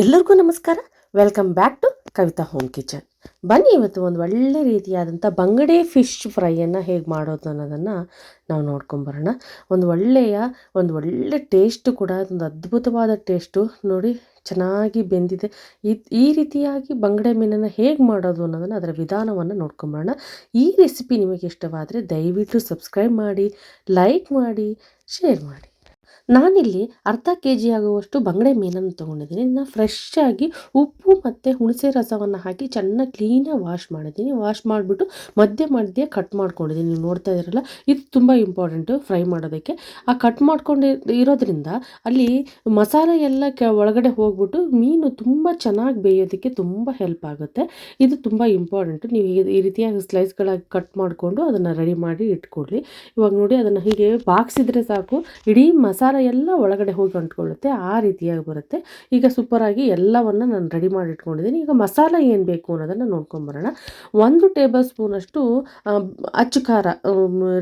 ಎಲ್ಲರಿಗೂ ನಮಸ್ಕಾರ. Welcome back to Kavitha home kitchen ಬನ್ನಿ ಇವತ್ತು ಒಂದು ಒಳ್ಳೆ ರೀತಿಯಾದಂಥ ಬಂಗಡೆ ಫಿಶ್ ಫ್ರೈಯನ್ನು ಹೇಗೆ ಮಾಡೋದು ಅನ್ನೋದನ್ನು ನಾವು ನೋಡ್ಕೊಂಬರೋಣ ಒಂದು ಒಳ್ಳೆಯ, ಒಂದು ಒಳ್ಳೆ ಟೇಸ್ಟು ಕೂಡ, ಒಂದು ಅದ್ಭುತವಾದ ಟೇಸ್ಟು ನೋಡಿ ಚೆನ್ನಾಗಿ ಬೆಂದಿದೆ. ಈ ರೀತಿಯಾಗಿ ಬಂಗಡೆ ಮೀನನ್ನು ಹೇಗೆ ಮಾಡೋದು ಅನ್ನೋದನ್ನು ಅದರ ವಿಧಾನವನ್ನು ನೋಡ್ಕೊಂಬರೋಣ ಈ ರೆಸಿಪಿ ನಿಮಗೆ ಇಷ್ಟವಾದರೆ ದಯವಿಟ್ಟು ಸಬ್ಸ್ಕ್ರೈಬ್ ಮಾಡಿ ಲೈಕ್ ಮಾಡಿ ಶೇರ್ ಮಾಡಿ. ನಾನಿಲ್ಲಿ ಅರ್ಧ ಕೆ ಜಿ ಆಗುವಷ್ಟು ಬಂಗಡೆ ಮೀನನ್ನು ತೊಗೊಂಡಿದ್ದೀನಿ. ಇದನ್ನ ಫ್ರೆಶ್ ಆಗಿ ಉಪ್ಪು ಮತ್ತು ಹುಣಸೆ ರಸವನ್ನು ಹಾಕಿ ಚೆನ್ನಾಗಿ ಕ್ಲೀನಾಗಿ ವಾಶ್ ಮಾಡಿದ್ದೀನಿ. ವಾಶ್ ಮಾಡಿಬಿಟ್ಟು ಮಧ್ಯೆ ಮಧ್ಯೆ ಕಟ್ ಮಾಡ್ಕೊಂಡಿದ್ದೀನಿ. ನೀವು ನೋಡ್ತಾ ಇದ್ದೀರಲ್ಲ, ಇದು ತುಂಬ ಇಂಪಾರ್ಟೆಂಟು ಫ್ರೈ ಮಾಡೋದಕ್ಕೆ. ಆ ಕಟ್ ಮಾಡ್ಕೊಂಡು ಇರೋದ್ರಿಂದ ಅಲ್ಲಿ ಮಸಾಲೆ ಎಲ್ಲ ಕೆ, ಒಳಗಡೆ ಹೋಗ್ಬಿಟ್ಟು ಮೀನು ತುಂಬ ಚೆನ್ನಾಗಿ ಬೇಯೋದಕ್ಕೆ ತುಂಬ ಹೆಲ್ಪ್ ಆಗುತ್ತೆ. ಇದು ತುಂಬ ಇಂಪಾರ್ಟೆಂಟು ನೀವು ಈ- ಈ ರೀತಿಯಾಗಿ ಸ್ಲೈಸ್ಗಳಾಗಿ ಕಟ್ ಮಾಡಿಕೊಂಡು ಅದನ್ನು ರೆಡಿ ಮಾಡಿ ಇಟ್ಕೊಳ್ಳಿ ಇವಾಗ ನೋಡಿ ಅದನ್ನು ಹೀಗೆ ಬಾಕ್ಸಿದ್ರೆ ಸಾಕು. ಇಡೀ ಮಸಾಲೆ ಎಲ್ಲ ಒಳಗಡೆ ಹೋಗಿ ಅಂಟ್ಕೊಳ್ಳುತ್ತೆ, ಆ ರೀತಿಯಾಗಿ ಬರುತ್ತೆ. ಈಗ ಸೂಪರಾಗಿ ಎಲ್ಲವನ್ನು ನಾನು ರೆಡಿ ಮಾಡಿ ಇಟ್ಕೊಂಡಿದ್ದೀನಿ ಈಗ ಮಸಾಲ ಏನು ಬೇಕು ಅನ್ನೋದನ್ನು ನೋಡ್ಕೊಂಬರೋಣ. ಒಂದು ಟೇಬಲ್ ಸ್ಪೂನಷ್ಟು ಅಚ್ಚು ಖಾರ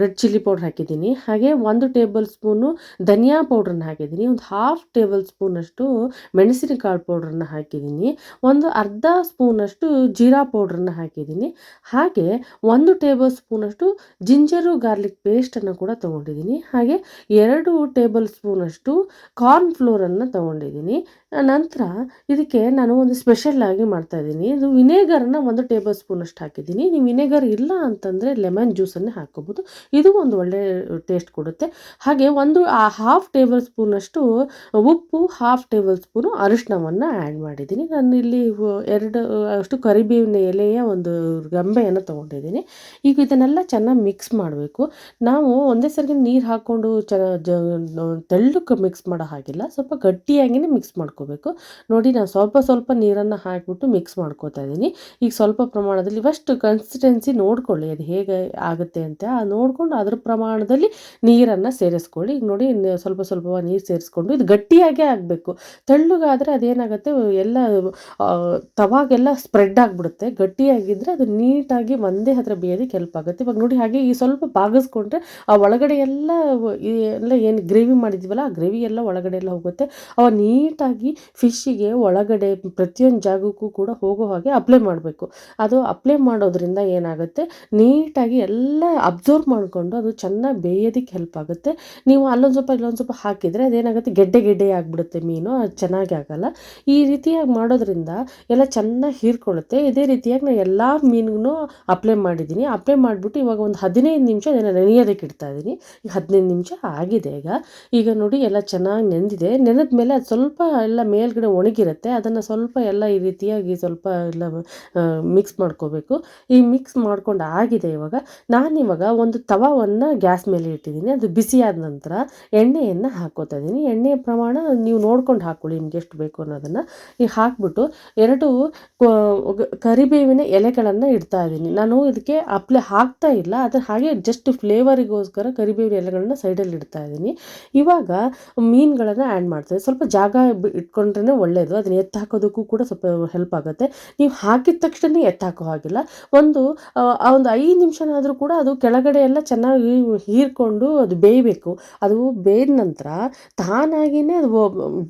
ರೆಡ್ ಚಿಲ್ಲಿ ಪೌಡ್ರ್ ಹಾಕಿದ್ದೀನಿ. ಹಾಗೆ ಒಂದು ಟೇಬಲ್ ಸ್ಪೂನು ಧನಿಯಾ ಪೌಡ್ರನ್ನ ಹಾಕಿದ್ದೀನಿ. ಒಂದು ಹಾಫ್ ಟೇಬಲ್ ಸ್ಪೂನಷ್ಟು ಮೆಣಸಿನಕಾಳು ಪೌಡ್ರನ್ನ ಹಾಕಿದ್ದೀನಿ. ಒಂದು ಅರ್ಧ ಸ್ಪೂನಷ್ಟು ಜೀರಾ ಪೌಡ್ರನ್ನ ಹಾಕಿದ್ದೀನಿ. ಹಾಗೆ ಒಂದು ಟೇಬಲ್ ಸ್ಪೂನಷ್ಟು ಜಿಂಜರು ಗಾರ್ಲಿಕ್ ಪೇಸ್ಟನ್ನು ಕೂಡ ತೊಗೊಂಡಿದ್ದೀನಿ. ಹಾಗೆ ಎರಡು ಟೇಬಲ್ ಸ್ಪೂನಷ್ಟು ಕಾರ್ನ್ ಫ್ಲೋರನ್ನು ತೊಗೊಂಡಿದ್ದೀನಿ. ನಂತರ ಇದಕ್ಕೆ ನಾನು ಒಂದು ಸ್ಪೆಷಲ್ ಆಗಿ ಮಾಡ್ತಾ ಇದ್ದೀನಿ. ಇದು ವಿನೇಗರನ್ನ ಒಂದು ಟೇಬಲ್ ಸ್ಪೂನಷ್ಟು ಹಾಕಿದ್ದೀನಿ. ನೀವು ವಿನೇಗರ್ ಇಲ್ಲ ಅಂತಂದರೆ ಲೆಮನ್ ಜ್ಯೂಸನ್ನೇ ಹಾಕ್ಕೋಬೋದು. ಇದು ಒಂದು ಒಳ್ಳೆ ಟೇಸ್ಟ್ ಕೊಡುತ್ತೆ. ಹಾಗೆ ಒಂದು, ಆ ಹಾಫ್ ಟೇಬಲ್ ಸ್ಪೂನಷ್ಟು ಉಪ್ಪು ಹಾಫ್ ಟೇಬಲ್ ಸ್ಪೂನು ಅರಿಶಿನವನ್ನು ಆ್ಯಡ್ ಮಾಡಿದ್ದೀನಿ. ನಾನು ಇಲ್ಲಿ ಎರಡು, ಅಷ್ಟು ಕರಿಬೇವಿನ ಎಲೆಯ ಒಂದು ಗಂಬೆಯನ್ನು ತೊಗೊಂಡಿದ್ದೀನಿ. ಈಗ ಇದನ್ನೆಲ್ಲ ಚೆನ್ನಾಗಿ ಮಿಕ್ಸ್ ಮಾಡಬೇಕು. ನಾವು ಒಂದೇ ಸರಿಗೆ ನೀರು ಹಾಕ್ಕೊಂಡು ಚ, ಜ ತೆಳ್ಳಕ್ಕೆ ಮಿಕ್ಸ್ ಮಾಡೋ ಹಾಗಿಲ್ಲ. ಸ್ವಲ್ಪ ಗಟ್ಟಿಯಾಗಿಯೇ ಮಿಕ್ಸ್ ಮಾಡ್ಕೋಬೇಕು. ನೋಡಿ ನಾನು ಸ್ವಲ್ಪ ಸ್ವಲ್ಪ ನೀರನ್ನು ಹಾಕಿಬಿಟ್ಟು ಮಿಕ್ಸ್ ಮಾಡ್ಕೋತಾ ಇದ್ದೀನಿ. ಈಗ ಸ್ವಲ್ಪ ಪ್ರಮಾಣದಲ್ಲಿ ಫಸ್ಟ್ ಕನ್ಸಿಸ್ಟೆನ್ಸಿ ನೋಡ್ಕೊಳ್ಳಿ. ಅದು ಹೇಗೆ ಆಗುತ್ತೆ ಅಂತ. ಆ ನೋಡಿಕೊಂಡು ಅದ್ರ ಪ್ರಮಾಣದಲ್ಲಿ ನೀರನ್ನು ಸೇರಿಸ್ಕೊಳ್ಳಿ. ಈಗ ನೋಡಿ ಸ್ವಲ್ಪ ಸ್ವಲ್ಪ ನೀರು ಸೇರಿಸ್ಕೊಂಡು ಇದು ಗಟ್ಟಿಯಾಗೇ ಆಗಬೇಕು. ತೆಳ್ಳಗಾದರೆ ಅದೇನಾಗುತ್ತೆ? ಎಲ್ಲ ತವಾಗೆಲ್ಲ ಸ್ಪ್ರೆಡ್ ಆಗಿಬಿಡುತ್ತೆ. ಗಟ್ಟಿಯಾಗಿದ್ದರೆ ಅದು ನೀಟಾಗಿ ಒಂದೇ ಹತ್ರ ಬೇಯೋದಕ್ಕೆ ಹೆಲ್ಪ್ ಆಗುತ್ತೆ. ಇವಾಗ ನೋಡಿ ಹಾಗೆ ಈ ಸ್ವಲ್ಪ ಬಾಗಿಸ್ಕೊಂಡ್ರೆ ಆ ಒಳಗಡೆ ಎಲ್ಲ ಎಲ್ಲ ಏನು ಗ್ರೇವಿ ಮಾಡಿದ್ವಲ್ಲ ಆ ಗ್ರೇವಿ ಎಲ್ಲ ಒಳಗಡೆ ಎಲ್ಲ ಹೋಗುತ್ತೆ. ಅವ ನೀಟಾಗಿ ಫಿಶ್ಶಿಗೆ ಒಳಗಡೆ ಪ್ರತಿಯೊಂದು ಜಾಗಕ್ಕೂ ಕೂಡ ಹೋಗೋ ಹಾಗೆ ಅಪ್ಲೈ ಮಾಡಬೇಕು. ಅದು ಅಪ್ಲೈ ಮಾಡೋದ್ರಿಂದ ಏನಾಗುತ್ತೆ, ನೀಟಾಗಿ ಎಲ್ಲ ಅಬ್ಸರ್ವ್ ಮಾಡಿಕೊಂಡು ಅದು ಚೆನ್ನಾಗಿ ಬೇಯೋದಕ್ಕೆ ಹೆಲ್ಪ್ ಆಗುತ್ತೆ. ನೀವು ಅಲ್ಲೊಂದು ಸ್ವಲ್ಪ ಇಲ್ಲೊಂದು ಸ್ವಲ್ಪ ಹಾಕಿದರೆ ಅದೇನಾಗುತ್ತೆ, ಗೆಡ್ಡೆ ಗೆಡ್ಡೆ ಆಗಿಬಿಡುತ್ತೆ ಮೀನು, ಅದು ಚೆನ್ನಾಗಿ ಆಗಲ್ಲ. ಈ ರೀತಿಯಾಗಿ ಮಾಡೋದ್ರಿಂದ ಎಲ್ಲ ಚೆನ್ನಾಗಿ ಹೀರ್ಕೊಳ್ಳುತ್ತೆ. ಇದೇ ರೀತಿಯಾಗಿ ನಾನು ಎಲ್ಲ ಮೀನಿಗೂ ಅಪ್ಲೈ ಮಾಡಿದ್ದೀನಿ ಅಪ್ಲೈ ಮಾಡಿಬಿಟ್ಟು ಇವಾಗ ಒಂದು ಹದಿನೈದು ನಿಮಿಷ ಅದನ್ನು ನೆನೆಯೋದಕ್ಕೆ ಇಡ್ತಾ ಇದ್ದೀನಿ ಈಗ ಹದಿನೈದು ನಿಮಿಷ ಆಗಿದೆ ಈಗ. ಈಗ ನೋಡಿ ಎಲ್ಲ ಚೆನ್ನಾಗಿ ನೆಂದಿದೆ. ನೆನೆದ ಮೇಲೆ ಅದು ಸ್ವಲ್ಪ ಎಲ್ಲ ಮೇಲ್ಗಡೆ ಒಣಗಿರುತ್ತೆ. ಅದನ್ನು ಸ್ವಲ್ಪ ಎಲ್ಲ ಈ ರೀತಿಯಾಗಿ ಸ್ವಲ್ಪ ಎಲ್ಲ ಮಿಕ್ಸ್ ಮಾಡ್ಕೋಬೇಕು. ಈ ಮಿಕ್ಸ್ ಮಾಡ್ಕೊಂಡು ಆಗಿದೆ ಇವಾಗ. ನಾನಿವಾಗ ಒಂದು ತವಾವನ್ನು ಗ್ಯಾಸ್ ಮೇಲೆ ಇಟ್ಟಿದ್ದೀನಿ. ಅದು ಬಿಸಿಯಾದ ನಂತರ ಎಣ್ಣೆಯನ್ನು ಹಾಕೋತಾ ಇದ್ದೀನಿ. ಎಣ್ಣೆಯ ಪ್ರಮಾಣ ನೀವು ನೋಡ್ಕೊಂಡು ಹಾಕ್ಕೊಳ್ಳಿ ನಿಮ್ಗೆ ಎಷ್ಟು ಬೇಕು ಅನ್ನೋದನ್ನು. ಈಗ ಹಾಕ್ಬಿಟ್ಟು ಎರಡು ಕರಿಬೇವಿನ ಎಲೆಗಳನ್ನು ಇಡ್ತಾ ಇದ್ದೀನಿ. ನಾನು ಇದಕ್ಕೆ ಅಪ್ಲೆ ಹಾಕ್ತಾ ಇಲ್ಲ. ಅದ್ರ ಹಾಗೆ ಜಸ್ಟ್ ಫ್ಲೇವರಿಗೋಸ್ಕರ ಕರಿಬೇವಿನ ಎಲೆಗಳನ್ನ ಸೈಡಲ್ಲಿ ಇಡ್ತಾ ಇದ್ದೀನಿ. ಇವಾಗ ಮೀನುಗಳನ್ನು ಆ್ಯಡ್ ಮಾಡ್ತೇವೆ ಸ್ವಲ್ಪ ಜಾಗ ಇಟ್ಕೊಂಡ್ರೇ ಒಳ್ಳೆಯದು ಅದನ್ನ ಎತ್ತ ಹಾಕೋದಕ್ಕೂ ಕೂಡ ಸ್ವಲ್ಪ ಹೆಲ್ಪ್ ಆಗುತ್ತೆ. ನೀವು ಹಾಕಿದ ತಕ್ಷಣ ಎತ್ತು ಹಾಕೋ ಹಾಗಿಲ್ಲ. ಒಂದು ಆ, ಒಂದು ಐದು ನಿಮಿಷನಾದರೂ ಕೂಡ ಅದು ಕೆಳಗಡೆ ಎಲ್ಲ ಚೆನ್ನಾಗಿ ಹೀರ್ಕೊಂಡು ಅದು ಬೇಯಬೇಕು. ಅದು ಬೇಯ್ದ ನಂತರ ತಾನಾಗಿಯೇ ಅದು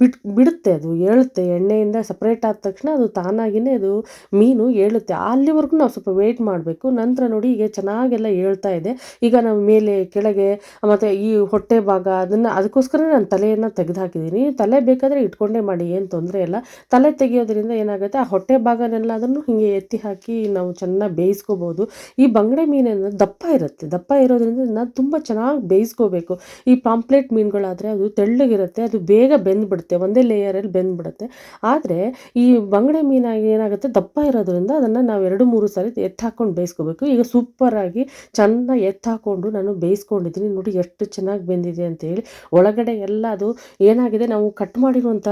ಬಿಟ್ ಬಿಡುತ್ತೆ ಅದು ಏಳುತ್ತೆ. ಎಣ್ಣೆಯಿಂದ ಸಪ್ರೇಟ್ ಆದ ತಕ್ಷಣ ಅದು ತಾನಾಗಿಯೇ ಅದು ಮೀನು ಏಳುತ್ತೆ. ಅಲ್ಲಿವರೆಗೂ ನಾವು ಸ್ವಲ್ಪ ವೆಯ್ಟ್ ಮಾಡಬೇಕು. ನಂತರ ನೋಡಿ ಈಗ ಚೆನ್ನಾಗೆಲ್ಲ ಏಳ್ತಾ ಇದೆ. ಈಗ ನಾವು ಮೇಲೆ ಕೆಳಗೆ ಮತ್ತು ಈ ಹೊಟ್ಟೆ ಭಾಗ ಅದನ್ನು ಅದಕ್ಕೋಸ್ಕರ ನಾನು ತಲೆಯನ್ನು ತೆಗೆದು ಹಾಕಿದ್ದೀನಿ ತಲೆ ಬೇಕಾದರೆ ಇಟ್ಕೊಂಡೇ ಮಾಡಿ, ಏನು ತೊಂದರೆ ಇಲ್ಲ. ತಲೆ ತೆಗೆಯೋದ್ರಿಂದ ಏನಾಗುತ್ತೆ, ಆ ಹೊಟ್ಟೆ ಭಾಗನೆಲ್ಲ ಅದನ್ನು ಹೀಗೆ ಎತ್ತಿ ಹಾಕಿ ನಾವು ಚೆನ್ನಾಗಿ ಬೇಯಿಸ್ಕೋಬೋದು. ಈ ಬಂಗಡೆ ಮೀನನ್ನು ದಪ್ಪ ಇರುತ್ತೆ. ದಪ್ಪ ಇರೋದ್ರಿಂದ ನಾನು ತುಂಬ ಚೆನ್ನಾಗಿ ಬೇಯಿಸ್ಕೋಬೇಕು. ಈ ಪಾಂಪ್ಲೆಟ್ ಮೀನುಗಳಾದರೆ ಅದು ತೆಳ್ಳಗಿರುತ್ತೆ, ಅದು ಬೇಗ ಬೆಂದ್ಬಿಡುತ್ತೆ, ಒಂದೇ ಲೇಯರಲ್ಲಿ ಬೆಂದ್ಬಿಡುತ್ತೆ. ಆದರೆ ಈ ಬಂಗಡೆ ಮೀನಾಗಿ ಏನಾಗುತ್ತೆ, ದಪ್ಪ ಇರೋದ್ರಿಂದ ಅದನ್ನು ನಾವು ಎರಡು, ಮೂರು ಸಾರಿ ಎತ್ತಿ ಹಾಕ್ಕೊಂಡು ಬೇಯಿಸ್ಕೋಬೇಕು. ಈಗ ಸೂಪರಾಗಿ ಚೆನ್ನಾಗಿ ಎತ್ತಾಕೊಂಡು ನಾನು ಬೇಯಿಸ್ಕೊಂಡಿದ್ದೀನಿ ನೋಡಿ ಎಷ್ಟು ಚೆನ್ನಾಗಿ ಬೆಂದಿದೆ ಅಂತೇಳಿ. ಒಳಗಡೆ ಎಲ್ಲ ಅದು ಏನಾಗಿದೆ, ನಾವು ಕಟ್ ಮಾಡಿರುವಂಥ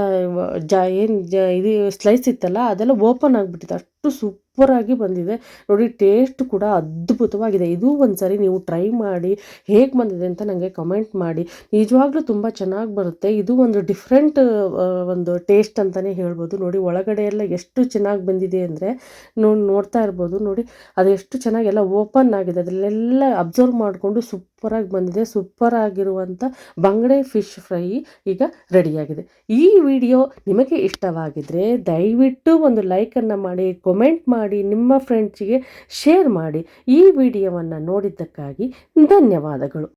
ಜ, ಏನು, ಜ, ಇದು ಸ್ಲೈಸ್ ಇತ್ತಲ್ಲ, ಅದೆಲ್ಲ ಓಪನ್ ಆಗಿಬಿಟ್ಟಿದೆ. ಅಷ್ಟು ಸೂಪರಾಗಿ ಬಂದಿದೆ. ನೋಡಿ ಟೇಸ್ಟ್ ಕೂಡ ಅದ್ಭುತವಾಗಿದೆ. ಇದು ಒಂದ್ಸರಿ ನೀವು ಟ್ರೈ ಮಾಡಿ ಹೇಗೆ ಬಂದಿದೆ ಅಂತ ನನಗೆ ಕಮೆಂಟ್ ಮಾಡಿ. ನಿಜವಾಗ್ಲೂ ತುಂಬ ಚೆನ್ನಾಗಿ ಬರುತ್ತೆ. ಇದು ಒಂದು ಡಿಫ್ರೆಂಟ್ ಒಂದು ಟೇಸ್ಟ್ ಅಂತಲೇ ಹೇಳ್ಬೋದು. ನೋಡಿ, ಒಳಗಡೆ ಎಲ್ಲ ಎಷ್ಟು ಚೆನ್ನಾಗಿ ಬಂದಿದೆ ಅಂದರೆ ನೋಡಿ, ನೋಡ್ತಾ ಇರ್ಬೋದು. ನೋಡಿ, ಅದು ಎಷ್ಟು ಚೆನ್ನಾಗಿ ಎಲ್ಲ ಓಪನ್ ಆಗಿದೆ. ಅದರಲ್ಲೆಲ್ಲ ಅಬ್ಸರ್ವ್ ಮಾಡಿಕೊಂಡು ಸೂಪರಾಗಿ ಬಂದಿದೆ. ಸೂಪರ್ ಆಗಿರುವಂಥ ಬಂಗಡೆ ಫಿಶ್ ಫ್ರೈ ಈಗ ರೆಡಿಯಾಗಿದೆ ಈ ವಿಡಿಯೋ ನಿಮಗೆ ಇಷ್ಟವಾಗಿದ್ದರೆ ದಯವಿಟ್ಟು ಒಂದು ಲೈಕನ್ನು ಮಾಡಿ ಕೊಮೆಂಟ್ ಮಾಡಿ ನಿಮ್ಮ ಫ್ರೆಂಡ್ಸಿಗೆ ಶೇರ್ ಮಾಡಿ ಈ ವಿಡಿಯೋವನ್ನು ನೋಡಿದ್ದಕ್ಕಾಗಿ ಧನ್ಯವಾದಗಳು.